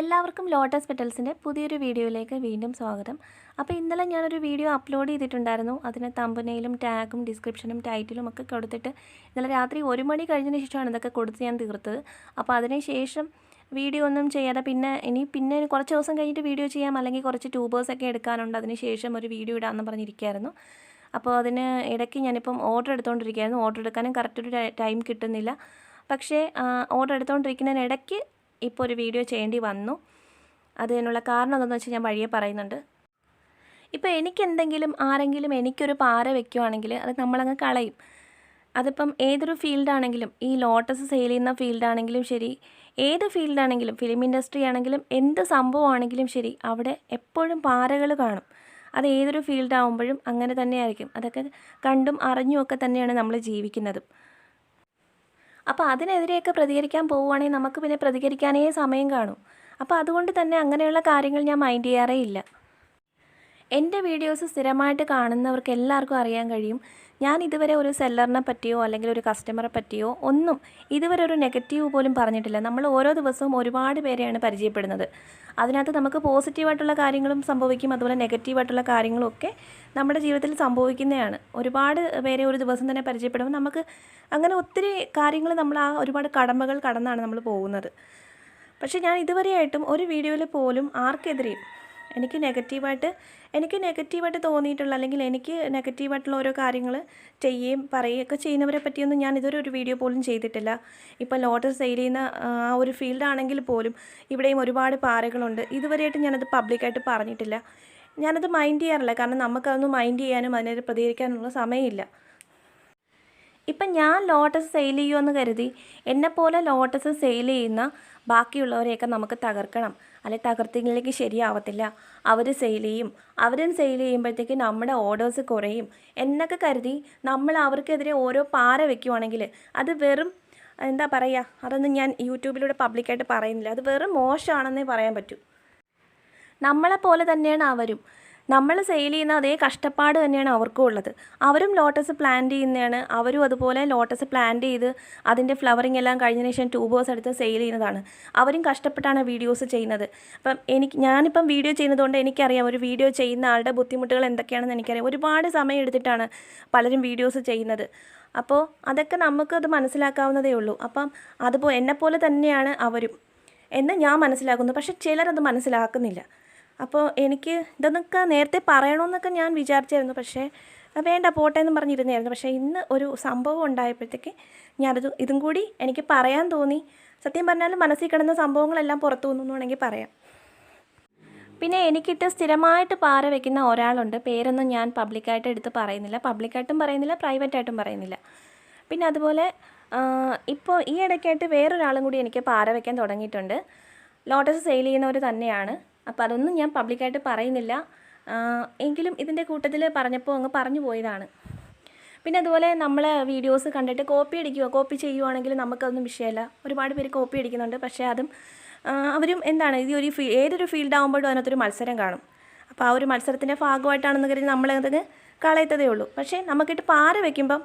എല്ലാവർക്കും ലോട്ടസ് പെറ്റൽസിന്റെ പുതിയൊരു വീഡിയോയിലേക്ക് വീണ്ടും സ്വാഗതം. അപ്പോൾ ഇന്നലെ ഞാനൊരു വീഡിയോ അപ്ലോഡ് ചെയ്തിട്ടുണ്ടായിരുന്നു. അതിന് തമ്പനയിലും ടാഗും ഡിസ്ക്രിപ്ഷനും ടൈറ്റിലും ഒക്കെ കൊടുത്തിട്ട് ഇന്നലെ രാത്രി ഒരു മണി കഴിഞ്ഞതിന് ശേഷമാണ് ഇതൊക്കെ കൊടുത്ത് ഞാൻ തീർത്തത്. അപ്പോൾ അതിനുശേഷം വീഡിയോ ഒന്നും ചെയ്യാതെ പിന്നെ ഇനി പിന്നെ കുറച്ച് ദിവസം കഴിഞ്ഞിട്ട് വീഡിയോ ചെയ്യാം. അല്ലെങ്കിൽ കുറച്ച് ട്യൂബേഴ്സൊക്കെ എടുക്കാനുണ്ട്. അതിന് ശേഷം ഒരു വീഡിയോ ഇടാമെന്ന് പറഞ്ഞിരിക്കുകയായിരുന്നു. അപ്പോൾ അതിന് ഇടയ്ക്ക് ഞാനിപ്പം ഓർഡർ എടുത്തുകൊണ്ടിരിക്കുകയായിരുന്നു ഓർഡർ എടുക്കാനും കറക്റ്റ് ഒരു ടൈം കിട്ടുന്നില്ല. പക്ഷേ ഓർഡർ എടുത്തുകൊണ്ടിരിക്കുന്നതിനിടയ്ക്ക് ഇപ്പോൾ ഒരു വീഡിയോ ചെയ്യേണ്ടി വന്നു. അതിനുള്ള കാരണം എന്താണെന്ന് വെച്ചാൽ ഞാൻ വഴിയെ പറയുന്നുണ്ട്. ഇപ്പോൾ എനിക്കെന്തെങ്കിലും ആരെങ്കിലും എനിക്കൊരു പാര വെക്കുവാണെങ്കിൽ അത് നമ്മളങ്ങ് കളയും. അതിപ്പം ഏതൊരു ഫീൽഡാണെങ്കിലും ഈ ലോട്ടസ് സെയിൽ ചെയ്യുന്ന ഫീൽഡാണെങ്കിലും ശരി ഏത് ഫീൽഡാണെങ്കിലും ഫിലിം ഇൻഡസ്ട്രി ആണെങ്കിലും എന്ത് സംഭവമാണെങ്കിലും ശരി അവിടെ എപ്പോഴും പാരകൾ കാണും. അത് ഏതൊരു ഫീൽഡാവുമ്പോഴും അങ്ങനെ തന്നെയായിരിക്കും. അതൊക്കെ കണ്ടും അറിഞ്ഞുമൊക്കെ തന്നെയാണ് നമ്മൾ ജീവിക്കുന്നതും. അപ്പോൾ അതിനെതിരെയൊക്കെ പ്രതികരിക്കാൻ പോവുകയാണെങ്കിൽ നമുക്ക് പിന്നെ പ്രതികരിക്കാനേ സമയം കാണും. അപ്പോൾ അതുകൊണ്ട് തന്നെ അങ്ങനെയുള്ള കാര്യങ്ങൾ ഞാൻ മൈൻഡ് ചെയ്യാറേ ഇല്ല. എന്റെ വീഡിയോസ് സ്ഥിരമായിട്ട് കാണുന്നവർക്ക് എല്ലാവർക്കും അറിയാൻ കഴിയും. ഞാൻ ഇതുവരെ ഒരു സെല്ലറിനെ പറ്റിയോ അല്ലെങ്കിൽ ഒരു കസ്റ്റമറെ പറ്റിയോ ഒന്നും ഇതുവരെ ഒരു നെഗറ്റീവ് പോലും പറഞ്ഞിട്ടില്ല. നമ്മൾ ഓരോ ദിവസവും ഒരുപാട് പേരെയാണ് പരിചയപ്പെടുന്നത്. അതിനകത്ത് നമുക്ക് പോസിറ്റീവായിട്ടുള്ള കാര്യങ്ങളും സംഭവിക്കും. അതുപോലെ നെഗറ്റീവായിട്ടുള്ള കാര്യങ്ങളും ഒക്കെ നമ്മുടെ ജീവിതത്തിൽ സംഭവിക്കുന്നതാണ്. ഒരുപാട് പേരെ ഒരു ദിവസം തന്നെ പരിചയപ്പെടുമ്പോൾ നമുക്ക് അങ്ങനെ ഒത്തിരി കാര്യങ്ങൾ നമ്മൾ ആ ഒരുപാട് കടമകൾ കടന്നാണ് നമ്മൾ പോകുന്നത്. പക്ഷേ ഞാൻ ഇതുവരെയായിട്ടും ഒരു വീഡിയോയിൽ പോലും ആർക്കെതിരെയും എനിക്ക് നെഗറ്റീവായിട്ട് എനിക്ക് നെഗറ്റീവായിട്ട് തോന്നിയിട്ടുള്ള അല്ലെങ്കിൽ എനിക്ക് നെഗറ്റീവായിട്ടുള്ള ഓരോ കാര്യങ്ങൾ ചെയ്യുകയും പറയുകയൊക്കെ ചെയ്യുന്നവരെ പറ്റിയൊന്നും ഞാൻ ഇതുവരെ ഒരു വീഡിയോ പോലും ചെയ്തിട്ടില്ല. ഇപ്പോൾ ലോട്ടസ് സെയിൽ ചെയ്യുന്ന ആ ഒരു ഫീൽഡാണെങ്കിൽ പോലും ഇവിടെയും ഒരുപാട് പാറകളുണ്ട്. ഇതുവരെയായിട്ട് ഞാനത് പബ്ലിക്കായിട്ട് പറഞ്ഞിട്ടില്ല. ഞാനത് മൈൻഡ് ചെയ്യാറില്ല. കാരണം നമുക്കതൊന്നും മൈൻഡ് ചെയ്യാനും അതിനെ പ്രതികരിക്കാനുള്ള സമയമില്ല. ഇപ്പം ഞാൻ ലോട്ടസ് സെയിൽ ചെയ്യുമെന്ന് കരുതി എന്നെപ്പോലെ ലോട്ടസ് സെയിൽ ചെയ്യുന്ന ബാക്കിയുള്ളവരെയൊക്കെ നമുക്ക് തകർക്കണം. അല്ലെ തകർത്തിങ്ങിലേക്ക് ശരിയാവത്തില്ല. അവർ സെയിൽ ചെയ്യും. അവരും സെയിൽ ചെയ്യുമ്പോഴത്തേക്ക് നമ്മുടെ ഓർഡേഴ്സ് കുറയും. എന്നൊക്കെ കരുതി നമ്മൾ അവർക്കെതിരെ ഓരോ പാര വെക്കുവാണെങ്കിൽ അത് വെറും എന്താ പറയുക അതൊന്നും ഞാൻ യൂട്യൂബിലൂടെ പബ്ലിക്കായിട്ട് പറയുന്നില്ല. അത് വെറും മോശമാണെന്നേ പറയാൻ പറ്റൂ. നമ്മളെപ്പോലെ തന്നെയാണ് അവരും. നമ്മൾ സെയിൽ ചെയ്യുന്ന അതേ കഷ്ടപ്പാട് തന്നെയാണ് അവർക്കും ഉള്ളത്. അവരും ലോട്ടസ് പ്ലാന്റ് ചെയ്യുന്നതാണ്. അവരും അതുപോലെ ലോട്ടസ് പ്ലാന്റ് ചെയ്ത് അതിന്റെ ഫ്ലവറിങ് എല്ലാം കഴിഞ്ഞതിന് ശേഷം ട്യൂബേഴ്സ് എടുത്ത് സെയിൽ ചെയ്യുന്നതാണ്. അവരും കഷ്ടപ്പെട്ടാണ് വീഡിയോസ് ചെയ്യുന്നത്. അപ്പം എനിക്ക് ഞാനിപ്പം വീഡിയോ ചെയ്യുന്നതുകൊണ്ട് എനിക്കറിയാം ഒരു വീഡിയോ ചെയ്യുന്ന ആളുടെ ബുദ്ധിമുട്ടുകൾ എന്തൊക്കെയാണെന്ന് എനിക്കറിയാം. ഒരുപാട് സമയം എടുത്തിട്ടാണ് പലരും വീഡിയോസ് ചെയ്യുന്നത്. അപ്പോൾ അതൊക്കെ നമുക്കത് മനസ്സിലാക്കാവുന്നതേ ഉള്ളൂ. അപ്പം അതുപോലെ എന്നെപ്പോലെ തന്നെയാണ് അവരും. എന്ന് ഞാൻ മനസ്സിലാക്കുന്നു. പക്ഷെ ചിലരത് മനസ്സിലാക്കുന്നില്ല. അപ്പോൾ എനിക്ക് ഇതൊന്നൊക്കെ നേരത്തെ പറയണമെന്നൊക്കെ ഞാൻ വിചാരിച്ചായിരുന്നു. പക്ഷേ വേണ്ട പോട്ടെ എന്ന് പറഞ്ഞിരുന്നായിരുന്നു. പക്ഷേ ഇന്ന് ഒരു സംഭവം ഉണ്ടായപ്പോഴത്തേക്ക് ഞാനത് ഇതും കൂടി എനിക്ക് പറയാൻ തോന്നി. സത്യം പറഞ്ഞാൽ മനസ്സിൽ കിടന്ന സംഭവങ്ങളെല്ലാം പുറത്തു വന്നു വേണമെങ്കിൽ പറയാം. പിന്നെ എനിക്കിട്ട് സ്ഥിരമായിട്ട് പാര വയ്ക്കുന്ന ഒരാളുണ്ട്. പേരൊന്നും ഞാൻ പബ്ലിക്കായിട്ട് എടുത്ത് പറയുന്നില്ല. പബ്ലിക്കായിട്ടും പറയുന്നില്ല പ്രൈവറ്റായിട്ടും പറയുന്നില്ല. പിന്നെ അതുപോലെ ഇപ്പോൾ ഈ ഇടയ്ക്കായിട്ട് വേറൊരാളും കൂടി എനിക്ക് പാര വയ്ക്കാൻ തുടങ്ങിയിട്ടുണ്ട്. ലോട്ടസ് സെയിൽ ചെയ്യുന്നവർ തന്നെയാണ്. അപ്പോൾ അതൊന്നും ഞാൻ പബ്ലിക്കായിട്ട് പറയുന്നില്ല. എങ്കിലും ഇതിന്റെ കൂട്ടത്തിൽ പറഞ്ഞപ്പോൾ അങ്ങ് പറഞ്ഞു പോയതാണ്. പിന്നെ അതുപോലെ നമ്മൾ വീഡിയോസ് കണ്ടിട്ട് കോപ്പി അടിക്കുക കോപ്പി ചെയ്യുവാണെങ്കിൽ നമുക്കതൊന്നും വിഷയമല്ല. ഒരുപാട് പേര് കോപ്പി അടിക്കുന്നുണ്ട് പക്ഷേ അതും അവരും എന്താണ് ഇത് ഒരു ഫീ ഏതൊരു ഫീൽഡ് ആകുമ്പോഴും അതിനകത്തൊരു മത്സരം കാണും. അപ്പോൾ ആ ഒരു മത്സരത്തിന്റെ ഭാഗമായിട്ടാണെന്ന് കരുതി നമ്മളതിന് കളയത്തതേ ഉള്ളൂ. പക്ഷേ നമുക്കിട്ട് പാര വയ്ക്കുമ്പം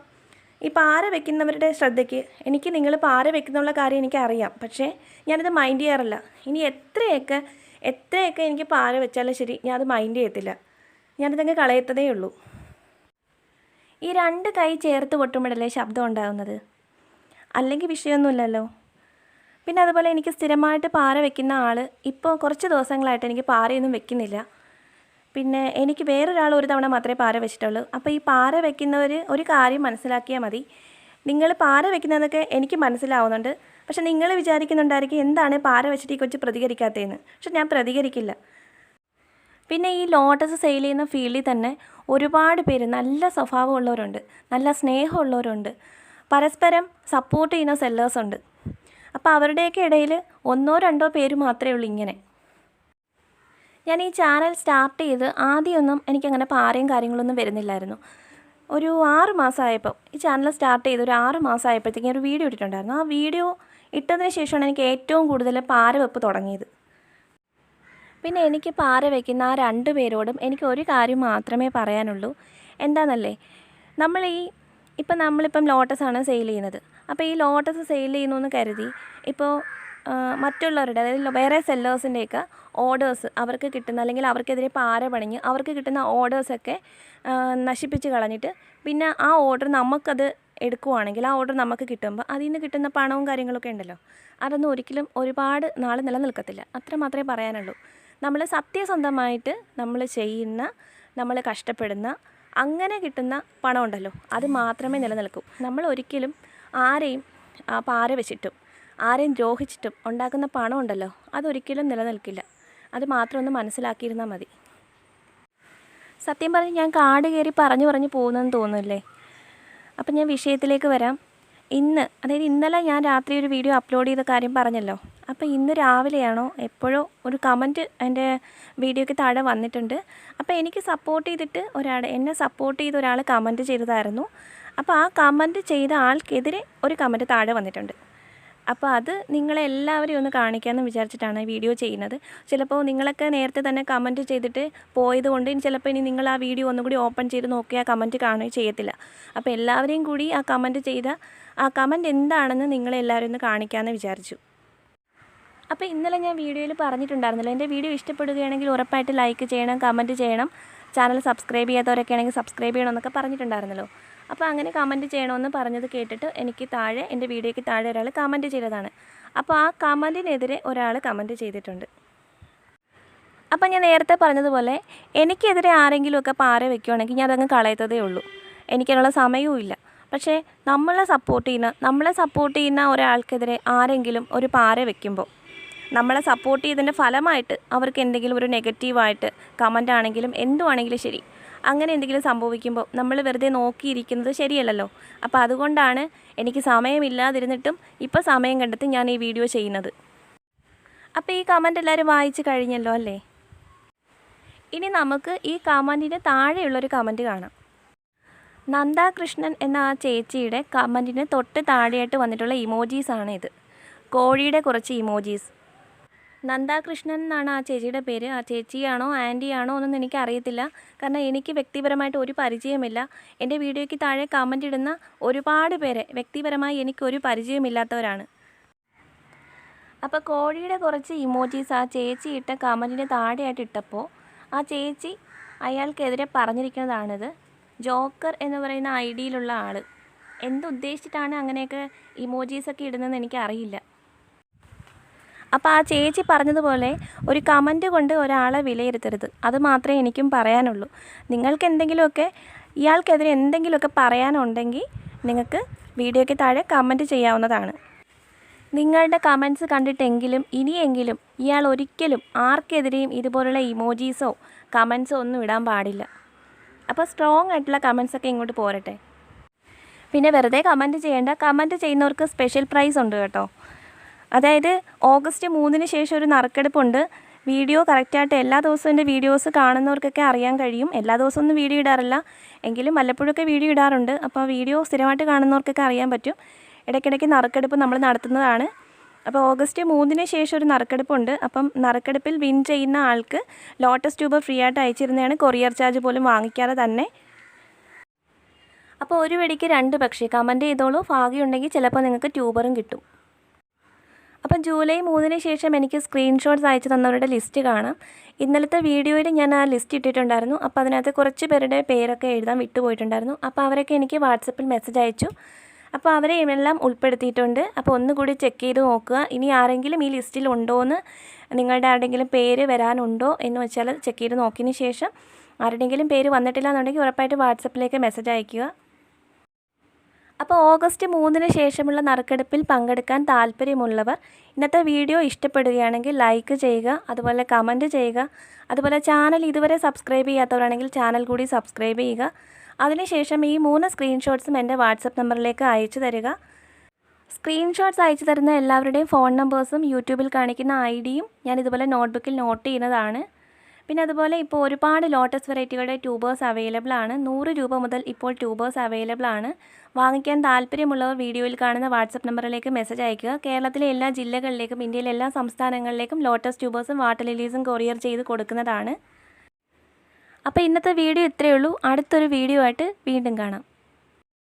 ഈ പാര വെക്കുന്നവരുടെ ശ്രദ്ധയ്ക്ക് എനിക്ക് നിങ്ങൾ പാര വെക്കുന്നുള്ള കാര്യം എനിക്കറിയാം. പക്ഷേ ഞാനത് മൈൻഡ് ചെയ്യാറില്ല. ഇനി എത്രയൊക്കെ എത്രയൊക്കെ എനിക്ക് പാര വെച്ചാലും ശരി ഞാൻ അത് മൈൻഡ് ചെയ്യത്തില്ല. ഞാനിതങ്ങ് കളയത്തതേ ഉള്ളൂ. ഈ രണ്ട് കൈ ചേർത്ത് പൊട്ടുമ്പോഴല്ലേ ശബ്ദം ഉണ്ടാകുന്നത് അല്ലെങ്കിൽ വിഷയമൊന്നുമില്ലല്ലോ? പിന്നെ അതുപോലെ എനിക്ക് സ്ഥിരമായിട്ട് പാര വെക്കുന്ന ആൾ ഇപ്പോൾ കുറച്ച് ദിവസങ്ങളായിട്ട് എനിക്ക് പാരയൊന്നും വെക്കുന്നില്ല. പിന്നെ എനിക്ക് വേറൊരാൾ ഒരു തവണ മാത്രമേ പാര വെച്ചിട്ടുള്ളൂ. അപ്പോൾ ഈ പാര വെക്കുന്നവർ ഒരു കാര്യം മനസ്സിലാക്കിയാൽ മതി. നിങ്ങൾ പാര വെക്കുന്നതൊക്കെ എനിക്ക് മനസ്സിലാവുന്നുണ്ട്. പക്ഷെ നിങ്ങൾ വിചാരിക്കുന്നുണ്ടായിരിക്കും എന്താണ് പാര വെച്ചിട്ട് ഈ കൊച്ച് പ്രതികരിക്കാത്തതെന്ന്. പക്ഷെ ഞാൻ പ്രതികരിക്കില്ല. പിന്നെ ഈ ലോട്ടസ് സെയിൽ ചെയ്യുന്ന ഫീൽഡിൽ തന്നെ ഒരുപാട് പേര് നല്ല സ്വഭാവമുള്ളവരുണ്ട് നല്ല സ്നേഹമുള്ളവരുണ്ട് പരസ്പരം സപ്പോർട്ട് ചെയ്യുന്ന സെല്ലേഴ്സ് ഉണ്ട്. അപ്പോൾ അവരുടെയൊക്കെ ഇടയിൽ ഒന്നോ രണ്ടോ പേര് മാത്രമേ ഉള്ളൂ ഇങ്ങനെ. ഞാൻ ഈ ചാനൽ സ്റ്റാർട്ട് ചെയ്ത് ആദ്യമൊന്നും എനിക്കങ്ങനെ പാരയും കാര്യങ്ങളൊന്നും വരുന്നില്ലായിരുന്നു. ഒരു ആറ് മാസമായപ്പോൾ ഈ ചാനൽ സ്റ്റാർട്ട് ചെയ്ത് ഒരു ആറ് മാസമായപ്പോഴത്തേക്കും ഒരു വീഡിയോ ഇട്ടിട്ടുണ്ടായിരുന്നു. ആ വീഡിയോ ഇട്ടതിന് ശേഷമാണ് എനിക്ക് ഏറ്റവും കൂടുതൽ പാര വെപ്പ് തുടങ്ങിയത്. പിന്നെ എനിക്ക് പാര വയ്ക്കുന്ന ആ രണ്ട് പേരോടും എനിക്ക് ഒരു കാര്യം മാത്രമേ പറയാനുള്ളൂ. എന്താണെന്നല്ലേ നമ്മൾ ഈ ഇപ്പം നമ്മളിപ്പം ലോട്ടസാണ് സെയിൽ ചെയ്യുന്നത്. അപ്പോൾ ഈ ലോട്ടസ് സെയിൽ ചെയ്യുന്നു എന്ന് കരുതി ഇപ്പോൾ മറ്റുള്ളവരുടെ അതായത് വേറെ സെല്ലേഴ്സിന്റെയൊക്കെ ഓർഡേഴ്സ് അവർക്ക് കിട്ടുന്ന അല്ലെങ്കിൽ അവർക്കെതിരെ പാര പണിഞ്ഞ് അവർക്ക് കിട്ടുന്ന ഓർഡേഴ്സൊക്കെ നശിപ്പിച്ച് കളഞ്ഞിട്ട് പിന്നെ ആ ഓർഡർ നമുക്കത് എടുക്കുവാണെങ്കിൽ ആ ഓർഡർ നമുക്ക് കിട്ടുമ്പോൾ അതിൽ നിന്ന് കിട്ടുന്ന പണവും കാര്യങ്ങളൊക്കെ ഉണ്ടല്ലോ. അതൊന്നും ഒരിക്കലും ഒരുപാട് നാൾ നിലനിൽക്കത്തില്ല. അത്ര മാത്രമേ പറയാനുള്ളൂ. നമ്മൾ സത്യസന്ധമായിട്ട് നമ്മൾ ചെയ്യുന്ന നമ്മൾ കഷ്ടപ്പെടുന്ന അങ്ങനെ കിട്ടുന്ന പണം ഉണ്ടല്ലോ. അത് മാത്രമേ നിലനിൽക്കൂ. നമ്മൾ ഒരിക്കലും ആരെയും പാര വെച്ചിട്ടും ആരെയും ദ്രോഹിച്ചിട്ടും ഉണ്ടാക്കുന്ന പണം ഉണ്ടല്ലോ. അതൊരിക്കലും നിലനിൽക്കില്ല. അത് മാത്രം ഒന്ന് മനസ്സിലാക്കിയിരുന്നാൽ മതി. സത്യം പറഞ്ഞ് ഞാൻ കാട് കയറി പറഞ്ഞു പറഞ്ഞു പോകുന്നെന്ന് തോന്നുന്നില്ലേ അപ്പം ഞാൻ വിഷയത്തിലേക്ക് വരാം. ഇന്ന് അതായത് ഇന്നലെ ഞാൻ രാത്രി ഒരു വീഡിയോ അപ്ലോഡ് ചെയ്ത കാര്യം പറഞ്ഞല്ലോ. അപ്പോൾ ഇന്ന് രാവിലെയാണോ? എപ്പോഴോ ഒരു കമന്റ് എന്റെ വീഡിയോയ്ക്ക് താഴെ വന്നിട്ടുണ്ട്. അപ്പോൾ എനിക്ക് സപ്പോർട്ട് ചെയ്തിട്ട് ഒരാൾ എന്നെ സപ്പോർട്ട് ചെയ്ത ഒരാൾ കമന്റ് ചെയ്തതായിരുന്നു. അപ്പോൾ ആ കമന്റ് ചെയ്ത ആൾക്കെതിരെ ഒരു കമന്റ് താഴെ വന്നിട്ടുണ്ട്. അപ്പോൾ അത് നിങ്ങളെ എല്ലാവരെയും ഒന്ന് കാണിക്കാമെന്ന് വിചാരിച്ചിട്ടാണ് വീഡിയോ ചെയ്യുന്നത്. ചിലപ്പോൾ നിങ്ങളൊക്കെ നേരത്തെ തന്നെ കമന്റ് ചെയ്തിട്ട് പോയത് കൊണ്ട് ഇനി ചിലപ്പോൾ ഇനി നിങ്ങൾ ആ വീഡിയോ ഒന്നും കൂടി ഓപ്പൺ ചെയ്ത് നോക്കി ആ കമന്റ് കാണുകയും ചെയ്യത്തില്ല. അപ്പോൾ എല്ലാവരെയും കൂടി ആ കമന്റ് ചെയ്ത ആ കമന്റ് എന്താണെന്ന് നിങ്ങളെല്ലാവരും ഒന്ന് കാണിക്കാമെന്ന് വിചാരിച്ചു. അപ്പോൾ ഇന്നലെ ഞാൻ വീഡിയോയിൽ പറഞ്ഞിട്ടുണ്ടായിരുന്നല്ലോ എന്റെ വീഡിയോ ഇഷ്ടപ്പെടുകയാണെങ്കിൽ ഉറപ്പായിട്ട് ലൈക്ക് ചെയ്യണം കമന്റ് ചെയ്യണം ചാനൽ സബ്സ്ക്രൈബ് ചെയ്യാത്തവരൊക്കെ ആണെങ്കിൽ സബ്സ്ക്രൈബ് ചെയ്യണമെന്നൊക്കെ പറഞ്ഞിട്ടുണ്ടായിരുന്നല്ലോ. അപ്പോൾ അങ്ങനെ കമന്റ് ചെയ്യണമെന്ന് പറഞ്ഞത് കേട്ടിട്ട് എനിക്ക് താഴെ എന്റെ വീഡിയോയ്ക്ക് താഴെ ഒരാൾ കമന്റ് ചെയ്തതാണ്. അപ്പോൾ ആ കമന്റിനെതിരെ ഒരാൾ കമന്റ് ചെയ്തിട്ടുണ്ട്. അപ്പം ഞാൻ നേരത്തെ പറഞ്ഞതുപോലെ എനിക്കെതിരെ ആരെങ്കിലുമൊക്കെ പാര വെക്കുകയാണെങ്കിൽ ഞാൻ അതങ്ങ് കളയത്തതേ ഉള്ളൂ. എനിക്കതിനുള്ള സമയവും ഇല്ല. പക്ഷേ നമ്മളെ സപ്പോർട്ട് ചെയ്യുന്ന നമ്മളെ സപ്പോർട്ട് ചെയ്യുന്ന ഒരാൾക്കെതിരെ ആരെങ്കിലും ഒരു പാര വെക്കുമ്പോൾ നമ്മളെ സപ്പോർട്ട് ചെയ്തതിന്റെ ഫലമായിട്ട് അവർക്ക് എന്തെങ്കിലും ഒരു നെഗറ്റീവായിട്ട് കമന്റ് ആണെങ്കിലും എന്തുവാണെങ്കിലും ശരി. അങ്ങനെ എന്തെങ്കിലും സംഭവിക്കുമ്പോൾ നമ്മൾ വെറുതെ നോക്കിയിരിക്കുന്നത് ശരിയല്ലല്ലോ. അപ്പോൾ അതുകൊണ്ടാണ് എനിക്ക് സമയമില്ലാതിരുന്നിട്ടും ഇപ്പോൾ സമയം കണ്ടെത്തി ഞാൻ ഈ വീഡിയോ ചെയ്യുന്നത്. അപ്പോൾ ഈ കമന്റ് എല്ലാവരും വായിച്ചു കഴിഞ്ഞല്ലോ അല്ലേ? ഇനി നമുക്ക് ഈ കമന്റിന് താഴെയുള്ളൊരു കമന്റ് കാണാം. നന്ദ കൃഷ്ണൻ എന്ന ആ ചേച്ചിയുടെ കമന്റിന് തൊട്ട് താഴെയായിട്ട് വന്നിട്ടുള്ള ഇമോജീസാണ് ഇത് കോഴിയുടെ കുറച്ച് ഇമോജീസ് നന്ദ കൃഷ്ണൻ എന്നാണ് ആ ചേച്ചിയുടെ പേര്. ആ ചേച്ചിയാണോ ആന്റിയാണോ എന്നൊന്നും എനിക്ക് അറിയത്തില്ല കാരണം എനിക്ക് വ്യക്തിപരമായിട്ട് ഒരു പരിചയമില്ല. എന്റെ വീഡിയോയ്ക്ക് താഴെ കമന്റ് ഇടുന്ന ഒരുപാട് പേരെ വ്യക്തിപരമായി എനിക്ക് ഒരു പരിചയമില്ലാത്തവരാണ്. അപ്പോൾ കോഴിയുടെ കുറച്ച് ഇമോജീസ് ആ ചേച്ചി ഇട്ട കമന്റിന് താഴെയായിട്ട് ഇട്ടപ്പോൾ ആ ചേച്ചി അയാൾക്കെതിരെ പറഞ്ഞിരിക്കുന്നതാണിത്. ജോക്കർ എന്ന് പറയുന്ന ഐ ഡിയിലുള്ള ആൾ എന്തുദ്ദേശിച്ചിട്ടാണ് അങ്ങനെയൊക്കെ ഇമോജീസൊക്കെ ഇടുന്നതെന്ന് എനിക്കറിയില്ല. അപ്പോൾ ആ ചേച്ചി പറഞ്ഞതുപോലെ ഒരു കമന്റ് കൊണ്ട് ഒരാളെ വിലയിരുത്തരുത്. അത് മാത്രമേ എനിക്കും പറയാനുള്ളൂ. നിങ്ങൾക്ക് എന്തെങ്കിലുമൊക്കെ ഇയാൾക്കെതിരെ എന്തെങ്കിലുമൊക്കെ പറയാനുണ്ടെങ്കിൽ നിങ്ങൾക്ക് വീഡിയോയ്ക്ക് താഴെ കമന്റ് ചെയ്യാവുന്നതാണ്. നിങ്ങളുടെ കമൻസ് കണ്ടിട്ടെങ്കിലും ഇനിയെങ്കിലും ഇയാൾ ഒരിക്കലും ആർക്കെതിരെയും ഇതുപോലുള്ള ഇമോജീസോ കമൻസോ ഒന്നും ഇടാൻ പാടില്ല. അപ്പോൾ സ്ട്രോങ് ആയിട്ടുള്ള കമൻസൊക്കെ ഇങ്ങോട്ട് പോരട്ടെ. പിന്നെ വെറുതെ കമന്റ് ചെയ്യേണ്ട. കമന്റ് ചെയ്യുന്നവർക്ക് സ്പെഷ്യൽ പ്രൈസ് ഉണ്ട് കേട്ടോ. അതായത് ഓഗസ്റ്റ് മൂന്നിന് ശേഷം ഒരു നറുക്കെടുപ്പുണ്ട്. വീഡിയോ കറക്റ്റായിട്ട് എല്ലാ ദിവസവും എന്റെ വീഡിയോസ് കാണുന്നവർക്കൊക്കെ അറിയാൻ കഴിയും. എല്ലാ ദിവസവും ഒന്നും വീഡിയോ ഇടാറില്ല. എങ്കിലും വല്ലപ്പോഴൊക്കെ വീഡിയോ ഇടാറുണ്ട്. അപ്പോൾ വീഡിയോ സ്ഥിരമായിട്ട് കാണുന്നവർക്കൊക്കെ അറിയാൻ പറ്റും. ഇടയ്ക്കിടയ്ക്ക് നറുക്കെടുപ്പ് നമ്മൾ നടത്തുന്നതാണ്. അപ്പോൾ ഓഗസ്റ്റ് മൂന്നിന് ശേഷം ഒരു നറുക്കെടുപ്പുണ്ട്. അപ്പം നറുക്കെടുപ്പിൽ വിൻ ചെയ്യുന്ന ആൾക്ക് ലോട്ടസ് ട്യൂബ് ഫ്രീ ആയിട്ട് അയച്ചിരുന്നതാണ്. കൊറിയർ ചാർജ് പോലും വാങ്ങിക്കാതെ തന്നെ. അപ്പോൾ ഒരു വെടിക്ക് രണ്ട് പക്ഷേ കമന്റ് ചെയ്തോളൂ. ഭാഗ്യമുണ്ടെങ്കിൽ ചിലപ്പോൾ നിങ്ങൾക്ക് ട്യൂബറും കിട്ടും. അപ്പം ജൂലൈ മൂന്നിന് ശേഷം എനിക്ക് സ്ക്രീൻഷോട്ട്സ് അയച്ചു തന്നവരുടെ ലിസ്റ്റ് കാണാം. ഇന്നലത്തെ വീഡിയോയിൽ ഞാൻ ആ ലിസ്റ്റ് ഇട്ടിട്ടുണ്ടായിരുന്നു. അപ്പോൾ അതിനകത്ത് കുറച്ച് പേരുടെ പേരൊക്കെ എഴുതാൻ വിട്ടുപോയിട്ടുണ്ടായിരുന്നു. അപ്പോൾ അവരൊക്കെ എനിക്ക് വാട്സപ്പിൽ മെസ്സേജ് അയച്ചു. അപ്പോൾ അവരെ എല്ലാം ഉൾപ്പെടുത്തിയിട്ടുണ്ട്. അപ്പോൾ ഒന്നുകൂടി ചെക്ക് ചെയ്ത് നോക്കുക. ഇനി ആരെങ്കിലും ഈ ലിസ്റ്റിൽ ഉണ്ടോ എന്ന് നിങ്ങളുടെ ആരുടെങ്കിലും പേര് വരാനുണ്ടോ എന്ന് വെച്ചാൽ ചെക്ക് ചെയ്ത് നോക്കിയതിന് ശേഷം ആരുടെങ്കിലും പേര് വന്നിട്ടില്ല എന്നുണ്ടെങ്കിൽ ഉറപ്പായിട്ട് വാട്സപ്പിലേക്ക് മെസ്സേജ് അയയ്ക്കുക. അപ്പോൾ ഓഗസ്റ്റ് മൂന്നിന് ശേഷമുള്ള നറുക്കെടുപ്പിൽ പങ്കെടുക്കാൻ താല്പര്യമുള്ളവർ ഇന്നത്തെ വീഡിയോ ഇഷ്ടപ്പെടുകയാണെങ്കിൽ ലൈക്ക് ചെയ്യുക അതുപോലെ കമന്റ് ചെയ്യുക അതുപോലെ ചാനൽ ഇതുവരെ സബ്സ്ക്രൈബ് ചെയ്യാത്തവരാണെങ്കിൽ ചാനൽ കൂടി സബ്സ്ക്രൈബ് ചെയ്യുക. അതിനുശേഷം ഈ മൂന്ന് സ്ക്രീൻഷോട്ട്സും എന്റെ വാട്സപ്പ് നമ്പറിലേക്ക് അയച്ചു തരിക. സ്ക്രീൻഷോട്ട്സ് അയച്ചു തരുന്ന എല്ലാവരുടെയും ഫോൺ നമ്പേഴ്സും യൂട്യൂബിൽ കാണിക്കുന്ന ഐ ഡിയും ഞാൻ ഇതുപോലെ നോട്ട്ബുക്കിൽ നോട്ട് ചെയ്യുന്നതാണ്. പിന്നെ അതുപോലെ ഇപ്പോൾ ഒരുപാട് ലോട്ടസ് വെറൈറ്റികളുടെ ട്യൂബേഴ്സ് അവൈലബിൾ ആണ്. നൂറ് രൂപ മുതൽ ഇപ്പോൾ ട്യൂബേഴ്സ് അവൈലബിൾ ആണ്. വാങ്ങിക്കാൻ താല്പര്യമുള്ളവർ വീഡിയോയിൽ കാണുന്ന വാട്സപ്പ് നമ്പറിലേക്ക് മെസ്സേജ് അയക്കുക കേരളത്തിലെ എല്ലാ ജില്ലകളിലേക്കും ഇന്ത്യയിലെ എല്ലാ സംസ്ഥാനങ്ങളിലേക്കും ലോട്ടസ് ട്യൂബേഴ്സും വാട്ടർ ലിലീസും കൊറിയർ ചെയ്ത് കൊടുക്കുന്നതാണ്. അപ്പോൾ ഇന്നത്തെ വീഡിയോ ഇത്രയേ ഉള്ളൂ. അടുത്തൊരു വീഡിയോ ആയിട്ട് വീണ്ടും കാണാം.